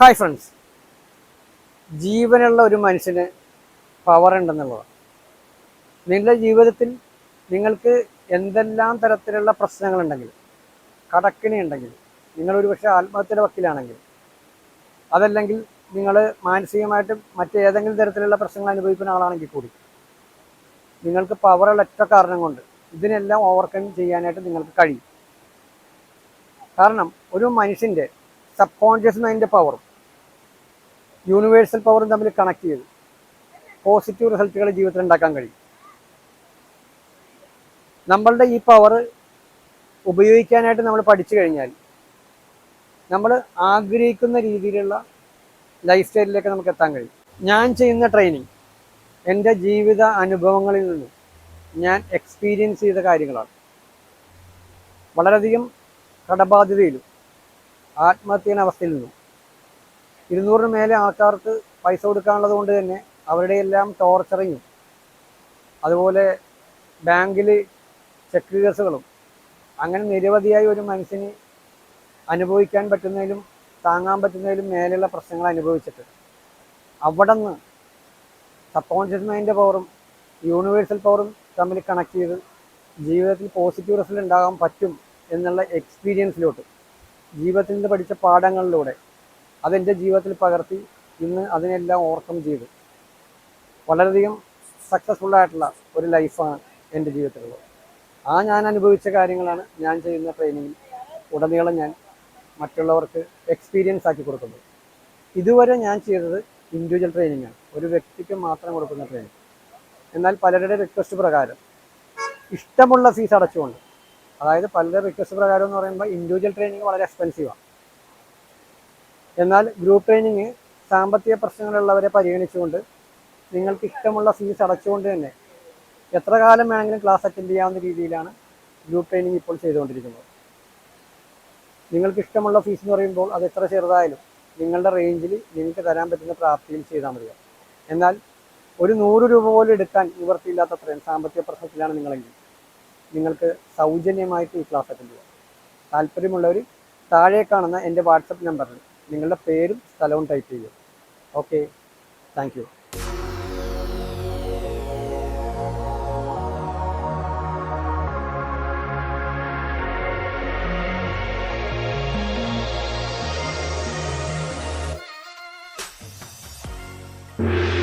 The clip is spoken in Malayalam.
ഹായ് ഫ്രണ്ട്സ് ജീവനുള്ള ഒരു മനുഷ്യന് പവർ ഉണ്ടെന്നുള്ളതാണ്. നിങ്ങളുടെ ജീവിതത്തിൽ നിങ്ങൾക്ക് എന്തെല്ലാം തരത്തിലുള്ള പ്രശ്നങ്ങളുണ്ടെങ്കിൽ കടക്കിണി ഉണ്ടെങ്കിൽ നിങ്ങളൊരു പക്ഷേ ആത്മഹത്യയുടെ വക്കിലാണെങ്കിൽ അതല്ലെങ്കിൽ നിങ്ങൾ മാനസികമായിട്ട് മറ്റേതെങ്കിലും തരത്തിലുള്ള പ്രശ്നങ്ങൾ അനുഭവിക്കുന്ന ആളാണെങ്കിൽ കൂടി നിങ്ങൾക്ക് പവറുള്ള ഒറ്റ കാരണം കൊണ്ട് ഇതിനെല്ലാം ഓവർകം ചെയ്യാനായിട്ട് നിങ്ങൾക്ക് കഴിയും. കാരണം ഒരു മനുഷ്യന്റെ സബ് കോൺഷ്യസ് മൈൻഡിന്റെ പവറും യൂണിവേഴ്സൽ പവറും തമ്മിൽ കണക്ട് ചെയ്ത് പോസിറ്റീവ് റിസൾട്ടുകൾ ജീവിതത്തിൽ ഉണ്ടാക്കാൻ കഴിയും. നമ്മളുടെ ഈ പവർ ഉപയോഗിക്കാനായിട്ട് നമ്മൾ പഠിച്ചു കഴിഞ്ഞാൽ നമ്മൾ ആഗ്രഹിക്കുന്ന രീതിയിലുള്ള ലൈഫ് സ്റ്റൈലിലേക്ക് നമുക്ക് എത്താൻ കഴിയും. ഞാൻ ചെയ്യുന്ന ട്രെയിനിങ് എന്റെ ജീവിത അനുഭവങ്ങളിൽ നിന്ന് ഞാൻ എക്സ്പീരിയൻസ് ചെയ്ത കാര്യങ്ങളാണ്. വളരെയധികം കടബാധ്യതയിലും ആത്മഹത്യയുടെ അവസ്ഥയിൽ നിന്നും ഇരുന്നൂറിന് മേലെ ആൾക്കാർക്ക് പൈസ കൊടുക്കാനുള്ളത് കൊണ്ട് തന്നെ അവരുടെ എല്ലാം ടോർച്ചറിങ്ങും അതുപോലെ ബാങ്കിൽ ചെക്ക് കേസുകളും. അങ്ങനെ നിരവധിയായി ഒരു മനുഷ്യന് അനുഭവിക്കാൻ പറ്റുന്നതിലും താങ്ങാൻ പറ്റുന്നതിലും മേലെയുള്ള പ്രശ്നങ്ങൾ അനുഭവിച്ചിട്ട് അവിടെ നിന്ന് സബ് കോൺഷ്യസ് മൈൻഡിന്റെ പവറും യൂണിവേഴ്സൽ പവറും തമ്മിൽ കണക്ട് ചെയ്ത് ജീവിതത്തിൽ പോസിറ്റീവ് റിസൾട്ട് ഉണ്ടാകാൻ പറ്റും എന്നുള്ള എക്സ്പീരിയൻസിലോട്ട് ജീവിതത്തിൽ നിന്ന് പഠിച്ച പാഠങ്ങളിലൂടെ അതെന്റെ ജീവിതത്തിൽ പകർത്തി ഇന്ന് അതിനെല്ലാം ഓവർകം ചെയ്ത് വളരെയധികം സക്സസ്ഫുൾ ആയിട്ടുള്ള ഒരു ലൈഫാണ് എന്റെ ജീവിതത്തിലുള്ളത്. ആ ഞാൻ അനുഭവിച്ച കാര്യങ്ങളാണ് ഞാൻ ചെയ്യുന്ന ട്രെയിനിങ്ങിൽ ഉടനീളം ഞാൻ മറ്റുള്ളവർക്ക് എക്സ്പീരിയൻസ് ആക്കി കൊടുക്കുന്നത്. ഇതുവരെ ഞാൻ ചെയ്തത് ഇൻഡിവിജ്വൽ ട്രെയിനിങ് ആണ്. ഒരു വ്യക്തിക്ക് മാത്രം കൊടുക്കുന്ന ട്രെയിനിങ് എന്നാൽ പലരുടെ റിക്വസ്റ്റ് പ്രകാരം ഇഷ്ടമുള്ള ഫീസ് അടച്ചുകൊണ്ട് അതായത് പലരുടെ റിക്വസ്റ്റ് പ്രകാരം എന്ന് പറയുമ്പോൾ ഇൻഡിവിജ്വൽ ട്രെയിനിങ് വളരെ എക്സ്പെൻസീവാണ് എന്നാൽ ഗ്രൂപ്പ് ട്രെയിനിങ് സാമ്പത്തിക പ്രശ്നങ്ങളുള്ളവരെ പരിഗണിച്ചുകൊണ്ട് നിങ്ങൾക്ക് ഇഷ്ടമുള്ള ഫീസ് അടച്ചുകൊണ്ട് തന്നെ എത്ര കാലം വേണമെങ്കിലും ക്ലാസ് അറ്റൻഡ് ചെയ്യാവുന്ന രീതിയിലാണ് ഗ്രൂപ്പ് ട്രെയിനിങ് ഇപ്പോൾ ചെയ്തുകൊണ്ടിരിക്കുന്നത്. നിങ്ങൾക്ക് ഇഷ്ടമുള്ള ഫീസ് എന്ന് പറയുമ്പോൾ അത് എത്ര ചെറുതായാലും നിങ്ങളുടെ റേഞ്ചിൽ നിങ്ങൾക്ക് തരാൻ പറ്റുന്ന പ്രാപ്തിയിൽ ചെയ്താൽ മതിയാവും. എന്നാൽ ഒരു നൂറ് രൂപ പോലും എടുക്കാൻ നിവർത്തിയില്ലാത്തത്രയും സാമ്പത്തിക പ്രശ്നത്തിലാണ് നിങ്ങളെങ്കിൽ നിങ്ങൾക്ക് സൗജന്യമായിട്ട് ഈ ക്ലാസ് അറ്റൻഡ് ചെയ്യാം. താല്പര്യമുള്ളവർ താഴെ കാണുന്ന എന്റെ വാട്സപ്പ് നമ്പറിൽ നിങ്ങളുടെ പേരും സ്ഥലവും ടൈപ്പ് ചെയ്യും. Okay thank you you.